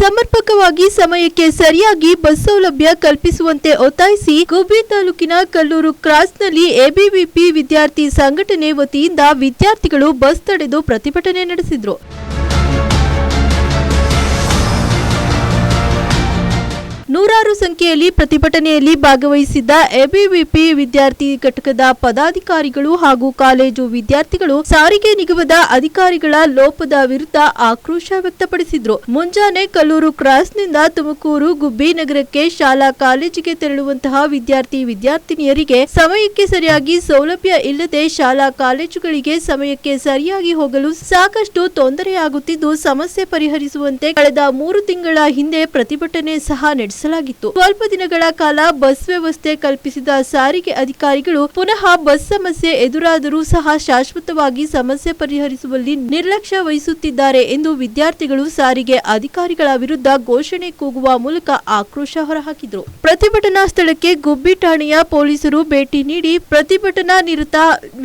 ಸಮರ್ಪಕವಾಗಿ ಸಮಯಕ್ಕೆ ಸರಿಯಾಗಿ ಬಸ್ ಸೌಲಭ್ಯ ಕಲ್ಪಿಸುವಂತೆ ಒತ್ತಾಯಿಸಿ ಗುಬ್ಬಿ ತಾಲೂಕಿನ ಕಲ್ಲೂರು ಕ್ರಾಸ್ನಲ್ಲಿ ಎಬಿವಿಪಿ ವಿದ್ಯಾರ್ಥಿ ಸಂಘಟನೆ ವತಿಯಿಂದ ವಿದ್ಯಾರ್ಥಿಗಳು ಬಸ್ ತಡೆದು ಪ್ರತಿಭಟನೆ ನಡೆಸಿದ್ರು. ಸಂಖ್ಯೆಯಲ್ಲಿ ಪ್ರತಿಭಟನೆಯಲ್ಲಿ ಭಾಗವಹಿಸಿದ್ದ ಎಬಿವಿಪಿ ವಿದ್ಯಾರ್ಥಿ ಘಟಕದ ಪದಾಧಿಕಾರಿಗಳು ಹಾಗೂ ಕಾಲೇಜು ವಿದ್ಯಾರ್ಥಿಗಳು ಸಾರಿಗೆ ನಿಗಮದ ಅಧಿಕಾರಿಗಳ ಲೋಪದ ವಿರುದ್ಧ ಆಕ್ರೋಶ ವ್ಯಕ್ತಪಡಿಸಿದ್ರು. ಮುಂಜಾನೆ ಕಲ್ಲೂರು ಕ್ರಾಸ್ನಿಂದ ತುಮಕೂರು ಗುಬ್ಬಿ ನಗರಕ್ಕೆ ಶಾಲಾ ಕಾಲೇಜಿಗೆ ತೆರಳುವಂತಹ ವಿದ್ಯಾರ್ಥಿ ವಿದ್ಯಾರ್ಥಿನಿಯರಿಗೆ ಸಮಯಕ್ಕೆ ಸರಿಯಾಗಿ ಸೌಲಭ್ಯ ಇಲ್ಲದೆ ಶಾಲಾ ಕಾಲೇಜುಗಳಿಗೆ ಸಮಯಕ್ಕೆ ಸರಿಯಾಗಿ ಹೋಗಲು ಸಾಕಷ್ಟು ತೊಂದರೆಯಾಗುತ್ತಿದ್ದು, ಸಮಸ್ಯೆ ಪರಿಹರಿಸುವಂತೆ ಕಳೆದ ಮೂರು ತಿಂಗಳ ಹಿಂದೆ ಪ್ರತಿಭಟನೆ ಸಹ ನಡೆಸಲಾಗಿತ್ತು. ಸ್ವಲ್ಪ ದಿನಗಳ ಕಾಲ ಬಸ್ ವ್ಯವಸ್ಥೆ ಕಲ್ಪಿಸಿದ ಸಾರಿಗೆ ಅಧಿಕಾರಿಗಳು, ಪುನಃ ಬಸ್ ಸಮಸ್ಯೆ ಎದುರಾದರೂ ಸಹ ಶಾಶ್ವತವಾಗಿ ಸಮಸ್ಯೆ ಪರಿಹರಿಸುವಲ್ಲಿ ನಿರ್ಲಕ್ಷ್ಯ ವಹಿಸುತ್ತಿದ್ದಾರೆ ಎಂದು ವಿದ್ಯಾರ್ಥಿಗಳು ಸಾರಿಗೆ ಅಧಿಕಾರಿಗಳ ವಿರುದ್ಧ ಘೋಷಣೆ ಕೂಗುವ ಮೂಲಕ ಆಕ್ರೋಶ ಹೊರಹಾಕಿದರು. ಪ್ರತಿಭಟನಾ ಸ್ಥಳಕ್ಕೆ ಗುಬ್ಬಿ ಠಾಣೆಯ ಪೊಲೀಸರು ಭೇಟಿ ನೀಡಿ ಪ್ರತಿಭಟನಾ ನಿರತ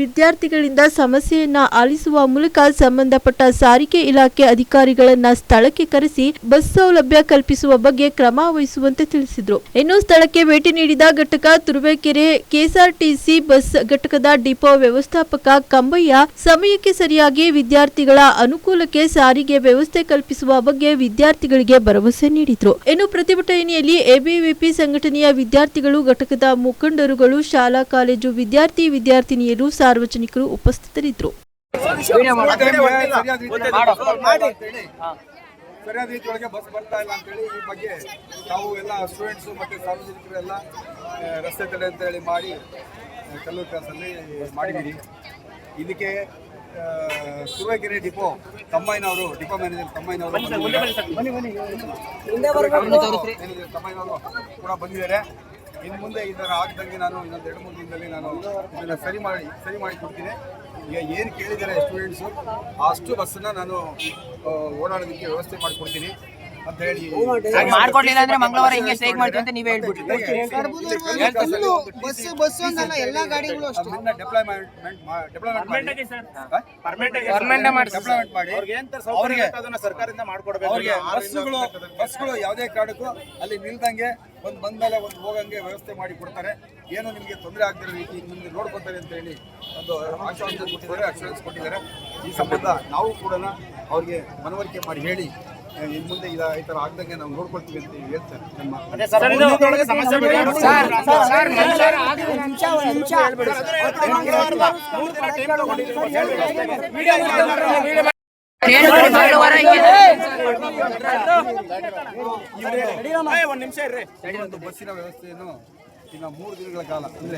ವಿದ್ಯಾರ್ಥಿಗಳಿಂದ ಸಮಸ್ಯೆಯನ್ನ ಆಲಿಸುವ ಮೂಲಕ ಸಂಬಂಧಪಟ್ಟ ಸಾರಿಗೆ ಇಲಾಖೆ ಅಧಿಕಾರಿಗಳನ್ನ ಸ್ಥಳಕ್ಕೆ ಕರೆಸಿ ಬಸ್ ಸೌಲಭ್ಯ ಕಲ್ಪಿಸುವ ಬಗ್ಗೆ ಕ್ರಮ ವಹಿಸುವಂತೆ ತಿಳಿಸಿದ್ರು. ಇನ್ನು ಸ್ಥಳಕ್ಕೆ ಭೇಟಿ ನೀಡಿದ ಘಟಕ ತುರುವೇಕೆರೆ ಕೆಎಸ್ಆರ್ಟಿಸಿ ಬಸ್ ಘಟಕದ ಡಿಪೋ ವ್ಯವಸ್ಥಾಪಕ ಕಂಬಯ್ಯ ಸಮಯಕ್ಕೆ ಸರಿಯಾಗಿ ವಿದ್ಯಾರ್ಥಿಗಳ ಅನುಕೂಲಕ್ಕೆ ಸಾರಿಗೆ ವ್ಯವಸ್ಥೆ ಕಲ್ಪಿಸುವ ಬಗ್ಗೆ ವಿದ್ಯಾರ್ಥಿಗಳಿಗೆ ಭರವಸೆ ನೀಡಿದ್ರು. ಇನ್ನು ಪ್ರತಿಭಟನೆಯಲ್ಲಿ ಎಬಿವಿಪಿ ಸಂಘಟನೆಯ ವಿದ್ಯಾರ್ಥಿಗಳು ಘಟಕದ ಮುಖಂಡರುಗಳು ಶಾಲಾ ಕಾಲೇಜು ವಿದ್ಯಾರ್ಥಿ ವಿದ್ಯಾರ್ಥಿನಿಯರು ಸಾರ್ವಜನಿಕರು ಉಪಸ್ಥಿತರಿದ್ದರು. ಸರಿಯಾದ ರೀತಿಯೊಳಗೆ ಬಸ್ ಬರ್ತಾ ಇಲ್ಲ ಅಂತೇಳಿ ಈ ಬಗ್ಗೆ ನಾವು ಎಲ್ಲ ಸ್ಟೂಡೆಂಟ್ಸು ಮತ್ತು ಸಾರ್ವಜನಿಕರೆಲ್ಲ ರಸ್ತೆ ತಡೆ ಅಂತ ಹೇಳಿ ಮಾಡಿ ಕಲ್ಲೂರು ಕ್ಲಾಸಲ್ಲಿ ಮಾಡಿದ್ದೀವಿ ಇದಕ್ಕೆ ತುರುವೇಕೆರೆ ಡಿಪೋ ತಮ್ಮಯ್ಯನವರು ಡಿಪೋ ಮ್ಯಾನೇಜರ್ ತಮ್ಮಯ್ಯನವರು ತಮ್ಮಯ್ಯನವರು ಕೂಡ ಬಂದಿದ್ದಾರೆ. ಇನ್ನು ಮುಂದೆ ಇದರ ಆಗದಂಗೆ ನಾನು ಇನ್ನೊಂದು ಎರಡು ಮೂರು ದಿನದಲ್ಲಿ ನಾನು ಇದನ್ನು ಸರಿ ಮಾಡಿ ಸರಿ ಮಾಡಿ ಕೊಡ್ತೀನಿ. ಈಗ ಏನು ಕೇಳಿದ್ದಾರೆ ಸ್ಟೂಡೆಂಟ್ಸು ಅಷ್ಟು ಬಸ್ಸನ್ನು ನಾನು ಓಡಾಡೋದಕ್ಕೆ ವ್ಯವಸ್ಥೆ ಮಾಡಿಕೊಡ್ತೀನಿ. ಅಂತ ಹೇಳಿ ಮಾಡ್ಕೊಡ್ಲಿಲ್ಲ ಅಂದ್ರೆ ಮಂಗಳವಾರ ಹಿಂಗೆ ಸ್ಟ್ರೈಕ್ ಮಾಡ್ತೀವಿ ಅಂತ ನೀವೇ ಹೇಳ್ಬಿಟ್ಟು ಬಸ್ ಬಸ್ ಒಂದಲ್ಲ ಎಲ್ಲಾ ಗಾಡಿಗಳು ಅಷ್ಟೇ. ಡೆಪ್ಲಾಯ್ಮೆಂಟ್ ಡೆಪ್ಲಾಯ್ಮೆಂಟ್ ಮಾಡಿ. ಡೆಪ್ಲಾಯ್ಮೆಂಟ್ ಮಾಡಿ. ಅವ್ರಿಗೆ ಸರ್ಕಾರದಿಂದ ಮಾಡ್ಕೊಡ್ಬೇಕು. ಅವ್ರಿಗೆ ಬಸ್ಸುಗಳು ಬಸ್ಗಳು ಯಾವುದೇ ಕಾರಣಕ್ಕೂ ಅಲ್ಲಿ ನಿಲ್ದಂಗೆ ಒಂದು ಬಂದ್ಮೇಲೆ ಒಂದು ಹೋಗಂಗೆ ವ್ಯವಸ್ಥೆ ಮಾಡಿ ಕೊಡ್ತಾರೆ. ಏನು ನಿಮಗೆ ತೊಂದರೆ ಆಗದಿರೋ ರೀತಿ ನಿಮಗೆ ನೋಡ್ಕೊತಾರೆ ಅಂತ ಹೇಳಿ ಒಂದು ಆಶ್ವಾಸನೆ ಕೊಟ್ಟಿದ್ದಾರೆ ಅಶ್ಯೂರೆನ್ಸ್ ಕೊಟ್ಟಿದ್ದಾರೆ. ಈ ಸಂಬಂಧ ನಾವು ಕೂಡ ಅವ್ರಿಗೆ ಮನವರಿಕೆ ಮಾಡಿ ಹೇಳಿ ಆ, ಇನ್ನು ಮುಂದೆ ಈ ಥರ ಆಗ್ದಂಗೆ ನಾವು ನೋಡ್ಕೊಳ್ತೀವಿ ಅಂತ ಹೇಳ್ತಾರೆ ನಮ್ಮ ನಿಮಿಷ ಮಂಗಳವಾರ ಒಂದ್ ಇರ್ರಿ ಒಂದು ಬಸ್ಸಿನ ವ್ಯವಸ್ಥೆಯನ್ನು ಇನ್ನು ಮೂರು ದಿನಗಳ ಕಾಲ, ಅಂದರೆ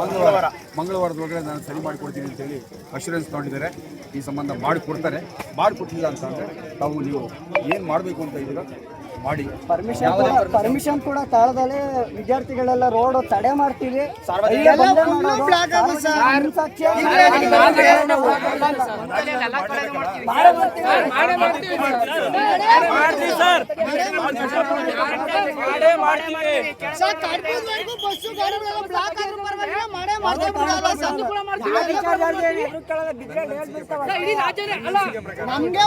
ಮಂಗಳವಾರ, ಮಂಗಳವಾರದೊಳಗಡೆ ನಾನು ಸರಿ ಮಾಡಿಕೊಡ್ತೀನಿ ಅಂತೇಳಿ ಅಶ್ಯೂರೆನ್ಸ್ ತಗೊಂಡಿದ್ದಾರೆ. ಈ ಸಂಬಂಧ ಮಾಡಿಕೊಡ್ತಾರೆ. ಮಾಡಿಕೊಟ್ಟಿಲ್ಲ ಅಂತಂದರೆ ತಾವು ನೀವು ಏನು ಮಾಡಬೇಕು ಅಂತ ಇದ್ದೀರ? ಮಾಡಿ ಪರ್ಮಿಷನ್ ಪರ್ಮಿಷನ್ ಕೂಡ ತಾಳದಲ್ಲೇ ವಿದ್ಯಾರ್ಥಿಗಳೆಲ್ಲ ರೋಡ್ ತಡೆ ಮಾಡ್ತೀವಿ ನಮ್ಗೆ